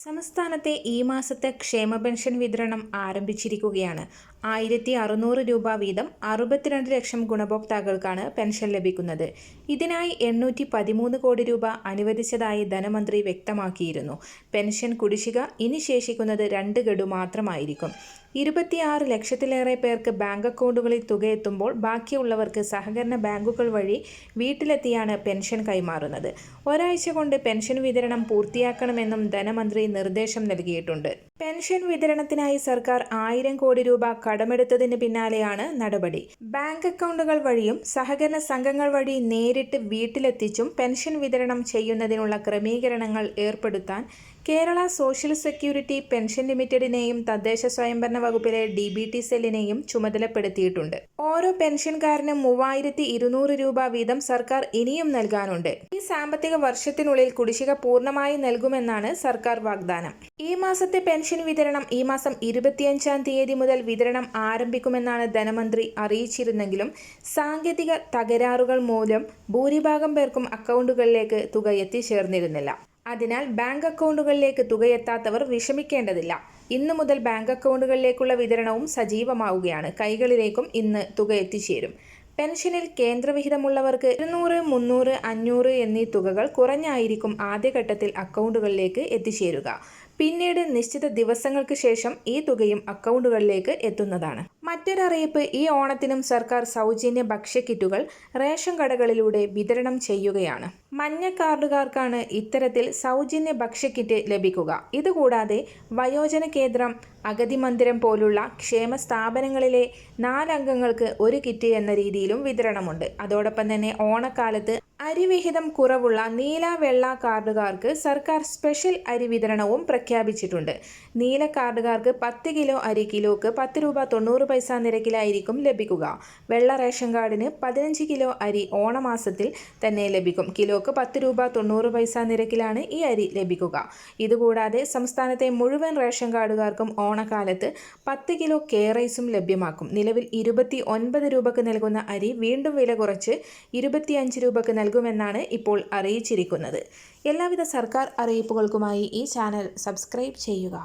സംസ്ഥാനത്തെ ഈ മാസത്തെ ക്ഷേമ പെൻഷൻ വിതരണം ആരംഭിച്ചിരിക്കുകയാണ്. ആയിരത്തി അറുന്നൂറ് രൂപ വീതം അറുപത്തിരണ്ട് ലക്ഷം ഗുണഭോക്താക്കൾക്കാണ് പെൻഷൻ ലഭിക്കുന്നത്. ഇതിനായി എണ്ണൂറ്റി പതിമൂന്ന് കോടി രൂപ അനുവദിച്ചതായി ധനമന്ത്രി വ്യക്തമാക്കിയിരുന്നു. പെൻഷൻ കുടിശ്ശിക ഇനി ശേഷിക്കുന്നത് രണ്ട് ഗഡു മാത്രമായിരിക്കും. ഇരുപത്തിയാറ് ലക്ഷത്തിലേറെ പേർക്ക് ബാങ്ക് അക്കൗണ്ടുകളിൽ തുകയെത്തുമ്പോൾ ബാക്കിയുള്ളവർക്ക് സഹകരണ ബാങ്കുകൾ വഴി വീട്ടിലെത്തിയാണ് പെൻഷൻ കൈമാറുന്നത്. ഒരാഴ്ച കൊണ്ട് പെൻഷൻ വിതരണം പൂർത്തിയാക്കണമെന്നും ധനമന്ത്രി നിർദ്ദേശം നൽകിയിട്ടുണ്ട്. പെൻഷൻ വിതരണത്തിനായി സർക്കാർ ആയിരം കോടി രൂപ കടമെടുത്തതിന് പിന്നാലെയാണ് നടപടി. ബാങ്ക് അക്കൗണ്ടുകൾ വഴിയും സഹകരണ സംഘങ്ങൾ വഴി നേരിട്ട് വീട്ടിലെത്തിച്ചും പെൻഷൻ വിതരണം ചെയ്യുന്നതിനുള്ള ക്രമീകരണങ്ങൾ ഏർപ്പെടുത്താൻ കേരള സോഷ്യൽ സെക്യൂരിറ്റി പെൻഷൻ ലിമിറ്റഡിനെയും തദ്ദേശ സ്വയംഭരണ വകുപ്പിലെ ഡി ബി ടി സെല്ലിനെയും ചുമതലപ്പെടുത്തിയിട്ടുണ്ട്. ഓരോ പെൻഷൻകാരനും മൂവായിരത്തി ഇരുന്നൂറ് രൂപ വീതം സർക്കാർ ഇനിയും നൽകാനുണ്ട്. ഈ സാമ്പത്തിക വർഷത്തിനുള്ളിൽ കുടിശ്ശിക പൂർണമായി നൽകുമെന്നാണ് സർക്കാർ വാഗ്ദാനം. ഈ മാസത്തെ പെൻഷൻ വിതരണം ഈ മാസം ഇരുപത്തിയഞ്ചാം തീയതി മുതൽ വിതരണം ആരംഭിക്കുമെന്നാണ് ധനമന്ത്രി അറിയിച്ചിരുന്നെങ്കിലും സാങ്കേതിക തകരാറുകൾ മൂലം ഭൂരിഭാഗം പേർക്കും അക്കൗണ്ടുകളിലേക്ക് തുക എത്തിച്ചേർന്നിരുന്നില്ല. അതിനാൽ ബാങ്ക് അക്കൗണ്ടുകളിലേക്ക് തുകയെത്താത്തവർ വിഷമിക്കേണ്ടതില്ല. ഇന്നു മുതൽ ബാങ്ക് അക്കൗണ്ടുകളിലേക്കുള്ള വിതരണവും സജീവമാവുകയാണ്. കൈകളിലേക്കും ഇന്ന് തുക എത്തിച്ചേരും. പെൻഷനിൽ കേന്ദ്രവിഹിതമുള്ളവർക്ക് ഇരുന്നൂറ് മുന്നൂറ് അഞ്ഞൂറ് എന്നീ തുകകൾ കുറഞ്ഞായിരിക്കും ആദ്യഘട്ടത്തിൽ അക്കൗണ്ടുകളിലേക്ക് എത്തിച്ചേരുക. പിന്നീട് നിശ്ചിത ദിവസങ്ങൾക്ക് ശേഷം ഈ തുകയും അക്കൗണ്ടുകളിലേക്ക് എത്തുന്നതാണ്. മറ്റൊരറിയിപ്പ് ഈ ഓണത്തിനും സർക്കാർ സൗജന്യ ഭക്ഷ്യക്കിറ്റുകൾ റേഷൻ കടകളിലൂടെ വിതരണം ചെയ്യുകയാണ്. മഞ്ഞ കാർഡുകാർക്കാണ് ഇത്തരത്തിൽ സൗജന്യ ഭക്ഷ്യക്കിറ്റ് ലഭിക്കുക. ഇതുകൂടാതെ വയോജന കേന്ദ്രം അഗതി മന്ദിരം പോലുള്ള ക്ഷേമ സ്ഥാപനങ്ങളിലെ നാലംഗങ്ങൾക്ക് ഒരു കിറ്റ് എന്ന രീതിയിലും വിതരണമുണ്ട്. അതോടൊപ്പം തന്നെ ഓണക്കാലത്ത് അരിവിഹിതം കുറവുള്ള നീല വെള്ള കാർഡുകാർക്ക് സർക്കാർ സ്പെഷ്യൽ അരി വിതരണവും പ്രഖ്യാപിച്ചിട്ടുണ്ട്. നീല കാർഡുകാർക്ക് പത്ത് കിലോ അരി കിലോക്ക് പത്ത് രൂപ തൊണ്ണൂറ് പൈസ നിരക്കിലായിരിക്കും ലഭിക്കുക. വെള്ള റേഷൻ കാർഡിന് പതിനഞ്ച് കിലോ അരി ഓണമാസത്തിൽ തന്നെ ലഭിക്കും. കിലോക്ക് പത്ത് രൂപ തൊണ്ണൂറ് പൈസ നിരക്കിലാണ് ഈ അരി ലഭിക്കുക. ഇതുകൂടാതെ സംസ്ഥാനത്തെ മുഴുവൻ റേഷൻ കാർഡുകാർക്കും ഓണക്കാലത്ത് പത്ത് കിലോ കെ റൈസും ലഭ്യമാക്കും. നിലവിൽ ഇരുപത്തി ഒൻപത് രൂപക്ക് നൽകുന്ന അരി വീണ്ടും വില കുറച്ച് ഇരുപത്തിയഞ്ച് രൂപക്ക് നൽകുമെന്നാണ് ഇപ്പോൾ അറിയിച്ചിരിക്കുന്നത്. എല്ലാവിധ സർക്കാർ അറിയിപ്പുകൾക്കുമായി ഈ ചാനൽ സബ്സ്ക്രൈബ് ചെയ്യുക.